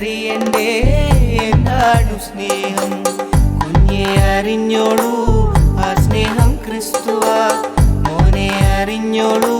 നിങ്ങൾക്കറിയണ്ടേ എന്താണു സ്നേഹം? കുഞ്ഞെ അറിഞ്ഞോളൂ ആ സ്നേഹം ക്രിസ്തുവാ. മോനെ അറിഞ്ഞോളൂ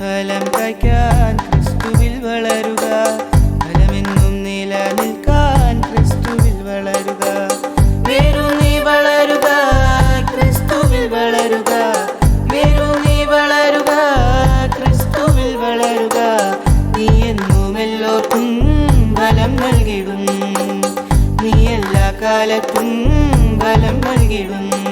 ഫലം കഴിക്കാൻ ക്രിസ്തുവിൽ വളരുക. ഫലമെന്നും നിലനിൽക്കാൻ ക്രിസ്തുവിൽ വളരുക. വേരു നീ വളരുക വളരുക. വേരു നീ വളരുക വളരുക. നീ എന്നും നീ എല്ലാ കാലത്തും ഫലം നൽകിടും.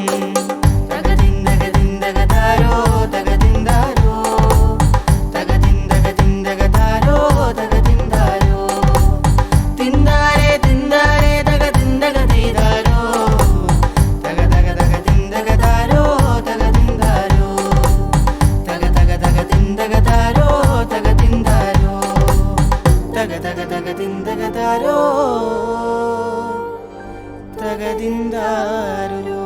dindaru